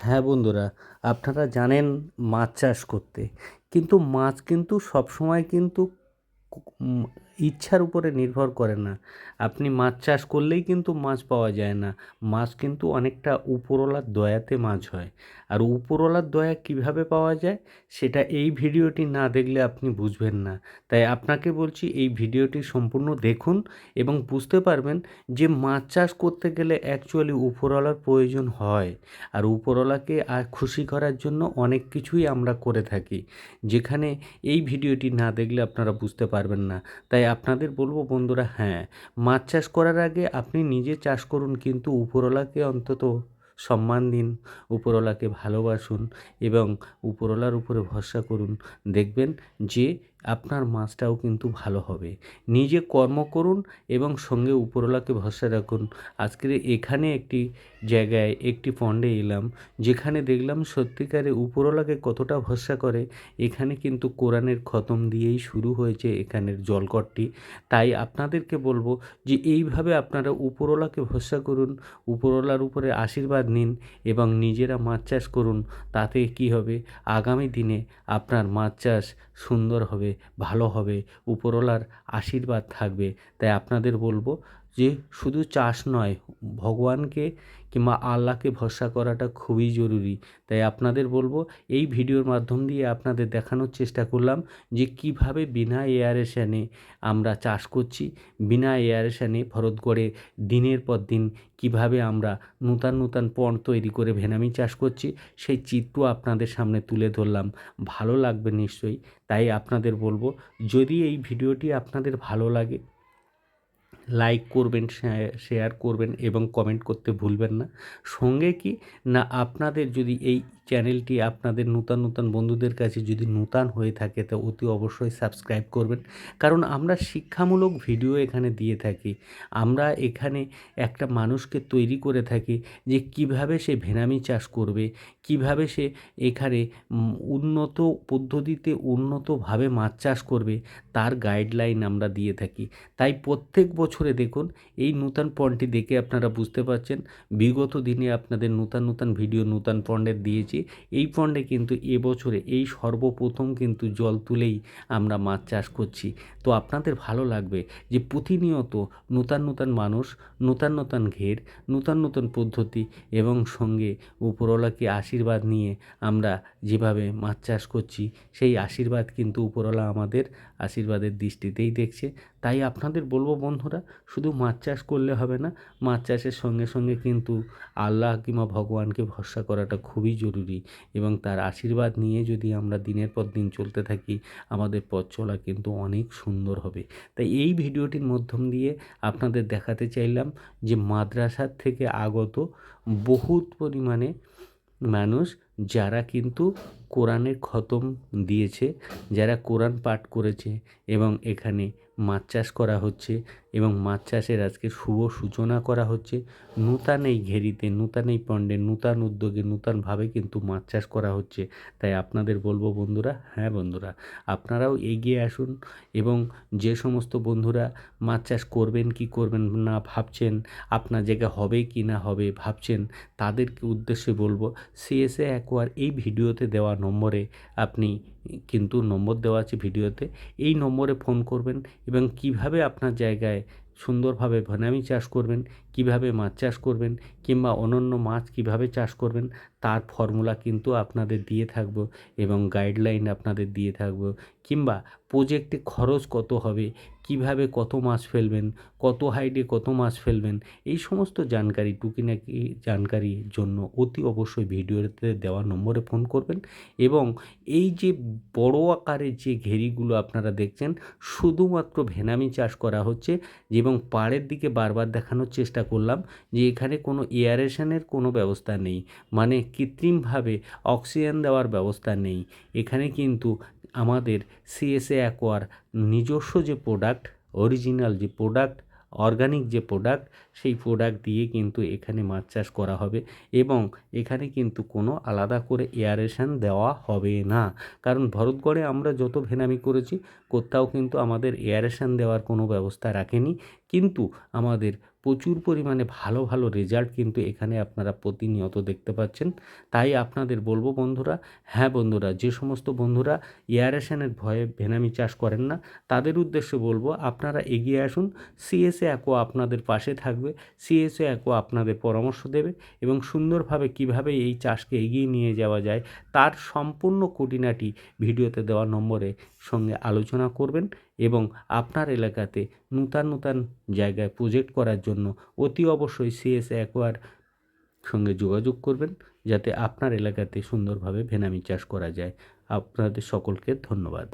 হ্যাঁ বন্ধুরা আপনারা জানেন মাছ চাষ করতে। কিন্তু মাছ কিন্তু সবসময় কিন্তু ইচ্ছার উপরে নির্ভর করে না। আপনি মাছ চাষ করলেই কিন্তু মাছ পাওয়া যায় না। মাছ কিন্তু অনেকটা উপরওয়ালার দয়াতে মাছ হয়। আর উপরওয়ালার দয়া কীভাবে পাওয়া যায়, সেটা এই ভিডিওটি না দেখলে আপনি বুঝবেন না। তাই আপনাকে বলছি, এই ভিডিওটি সম্পূর্ণ দেখুন এবং বুঝতে পারবেন যে মাছ চাষ করতে গেলে অ্যাকচুয়ালি উপরওয়ালার প্রয়োজন হয়। আর উপরওয়ালাকে আর খুশি করার জন্য অনেক কিছুই আমরা করে থাকি। যেখানে এই ভিডিওটি না দেখলে আপনারা বুঝতে পারবেন না। তাই আপনাদের বলব বন্ধুরা হ্যাঁ মাছ চাষ করার আগে আপনি নিজে চাষ করুন, কিন্তু উপরওয়ালাকে অন্তত সম্মান দিন, উপরওয়ালাকে ভালোবাসুন এবং উপরওয়ালার উপরে ভরসা করুন। দেখবেন যে আপনার মাছটাও কিন্তু ভালো হবে। নিজে কর্ম করুন এবং সঙ্গে উপরওয়ালাকে ভরসা রাখুন। আজকের এখানে একটি জায়গায়, একটি পণ্ডে এলাম, যেখানে দেখলাম সত্যিকারে উপরওয়ালাকে কতটা ভরসা করে। এখানে কিন্তু কোরআনের খতম দিয়েই শুরু হয়েছে এখানের জলকটটি। তাই আপনাদেরকে বলব যে এইভাবে আপনারা উপরওয়ালাকে ভরসা করুন, উপরওয়ালার উপরে আশীর্বাদ নিন এবং নিজেরা মাছ চাষ করুন। তাতে কি হবে? আগামী দিনে আপনার মাছ চাষ সুন্দর হবে। ভালো হবে উপরওয়ালার আশীর্বাদ থাকবে। তাই আপনাদের বলব যে শুধু চাষ নয়, ভগবানকে কিংবা আল্লাহকে ভরসা করাটা খুবই জরুরি। তাই আপনাদের বলব, এই ভিডিওর মাধ্যম দিয়ে আপনাদের দেখানোর চেষ্টা করলাম যে কীভাবে বিনা এয়ারেশনে আমরা চাষ করছি, বিনা এয়ারেশনে ভরতগড়ে দিনের পর দিন কীভাবে আমরা নূতন নূতন পণ তৈরি করে ভেনামি চাষ করছি, সেই চিত্র আপনাদের সামনে তুলে ধরলাম। ভালো লাগবে নিশ্চয়ই। তাই আপনাদের বলব, যদি এই ভিডিওটি আপনাদের ভালো লাগে লাইক করবেন শেয়ার করবেন এবং কমেন্ট করতে ভুলবেন না। সঙ্গে কি? না, আপনাদের যদি এই চ্যানেলটি আপনাদের নূতন নূতন বন্ধুদের কাছে যদি নূতন হয়ে থাকে, তো অতি অবশ্যই সাবস্ক্রাইব করবেন। কারণ আমরা শিক্ষামূলক ভিডিও এখানে দিয়ে থাকি। আমরা এখানে একটা মানুষকে তৈরি করে থাকি যে কীভাবে সে ভেনামি চাষ করবে, কীভাবে সে এখানে উন্নত পদ্ধতিতে উন্নতভাবে মাছ চাষ করবে, তার গাইডলাইন আমরা দিয়ে থাকি। তাই প্রত্যেক বছরে দেখুন, এই নূতন পণটি দেখে আপনারা বুঝতে পারছেন। বিগত দিনে আপনাদের নূতন নূতন ভিডিও নূতন পণ্ডের দিয়েছি। এই পণ্ডে কিন্তু এবছরে এই সর্বপ্রথম কিন্তু জল তুলেই আমরা মাছ চাষ করছি। তো আপনাদের ভালো লাগবে যে প্রতিনিয়ত নূতন নূতন মানুষ, নূতন নূতন ঘের, নূতন নূতন পদ্ধতি এবং সঙ্গে উপরওয়ালাকে আশীর্বাদ নিয়ে আমরা যেভাবে মাছ চাষ করছি, সেই আশীর্বাদ কিন্তু উপরওয়ালা আমাদের আশীর্বাদের দৃষ্টিতেই দেখছে। তাই আপনাদের বলব বন্ধুরা, শুধু মাছ চাষ করলে হবে না, মাছ চাষের সঙ্গে সঙ্গে কিন্তু আল্লাহ কিংবা ভগবানকে ভরসা করাটা খুবই জরুরি এবং তার আশীর্বাদ নিয়ে যদি আমরা দিনের পর দিন চলতে থাকি, আমাদের পথ চলা কিন্তু অনেক সুন্দর হবে। তাই এই ভিডিওটির মাধ্যম দিয়ে আপনাদের দেখাতে চাইলাম যে মাদ্রাসার থেকে আগত বহুত পরিমাণে মানুষ যারা কিন্তু কোরআনের খতম দিয়েছে, যারা কোরআন পাঠ করেছে এবং এখানে মাছ চাষ করা হচ্ছে এবং মাছ চাষের আজকে শুভ সূচনা করা হচ্ছে, নূতন এই ঘেরিতে, নূতন এই পণ্ডে, নূতন উদ্যোগে নূতনভাবে কিন্তু মাছ চাষ করা হচ্ছে। তাই আপনাদের বলব বন্ধুরা হ্যাঁ বন্ধুরা, আপনারাও এগিয়ে আসুন এবং যে সমস্ত বন্ধুরা মাছ চাষ করবেন, কি করবেন না ভাবছেন, আপনার জায়গা হবে কি না হবে ভাবছেন, তাদেরকে উদ্দেশ্যে বলব সিএসএ অ্যাকোয়ার এই ভিডিওতে দেওয়া নম্বরে আপনি কিন্তু নম্বর দেওয়া আছে ভিডিওতে, এই নম্বরে ফোন করবেন এবং কীভাবে আপনার জায়গায় সুন্দরভাবে ভনামি চাষ করবেন, কীভাবে মাছ চাষ করবেন কিংবা অনন্য মাছ কীভাবে চাষ করবেন, তার ফর্মুলা কিন্তু আপনাদের দিয়ে থাকব এবং গাইডলাইন আপনাদের দিয়ে থাকব। কিংবা প্রজেক্টে খরচ কত হবে, কীভাবে কত মাছ ফেলবেন, কত হাইটে কত মাছ ফেলবেন, এই সমস্ত জানকারি টুকিনাকি জানকারির জন্য অতি অবশ্যই ভিডিওতে দেওয়া নম্বরে ফোন করবেন এবং এই যে বড় আকারের যে ঘেরিগুলো আপনারা দেখছেন, শুধুমাত্র ভেনামি চাষ করা হচ্ছে এবং পাড়ের দিকে বারবার দেখানোর চেষ্টা করলাম যে এখানে কোনো এয়ারেশনের কোনো ব্যবস্থা নেই মানে কৃত্রিমভাবে অক্সিজেন দেওয়ার ব্যবস্থা নেই। এখানে কিন্তু আমাদের সিএসএ অ্যাকোয়ার নিজস্ব যে প্রোডাক্ট অরিজিনাল যে প্রোডাক্ট অর্গানিক যে প্রোডাক্ট সেই প্রোডাক্ট দিয়ে কিন্তু এখানে মাছ চাষ করা হবে এবং এখানে কিন্তু কোনো আলাদা করে এয়ারেশন দেওয়া হবে না। কারণ ভরতগড়ে আমরা যত ভেনামি করেছি, কোথাও কিন্তু আমাদের এয়ারেশন দেওয়ার কোনো ব্যবস্থা রাখেনি। কিন্তু আমাদের প্রচুর পরিমাণে ভালো ভালো রেজাল্ট কিন্তু এখানে আপনারা প্রতিনিয়ত দেখতে পাচ্ছেন। তাই আপনাদের বলব বন্ধুরা হ্যাঁ বন্ধুরা, যে সমস্ত বন্ধুরা এয়ারেশনের ভয়ে ভেনামি চাষ করেন না, তাদের উদ্দেশ্যে বলব আপনারা এগিয়ে আসুন। সিএসএ অ্যাকো আপনাদের পাশে থাকবে। সিএসএ অ্যাকো আপনাদের পরামর্শ দেবে এবং সুন্দরভাবে কীভাবে এই চাষকে এগিয়ে নিয়ে যাওয়া যায় তার সম্পূর্ণ খুঁটিনাটি ভিডিওতে দেওয়া নম্বরে সঙ্গে আলোচনা করবেন এবং আপনার এলাকাতে নূতন নূতন জায়গায় প্রজেক্ট করার জন্য অতি অবশ্যই সিএস অ্যাকোয়ার সঙ্গে যোগাযোগ করবেন যাতে আপনার এলাকাতে সুন্দরভাবে ভেনামি চাষ করা যায়। আপনাদের সকলকে ধন্যবাদ।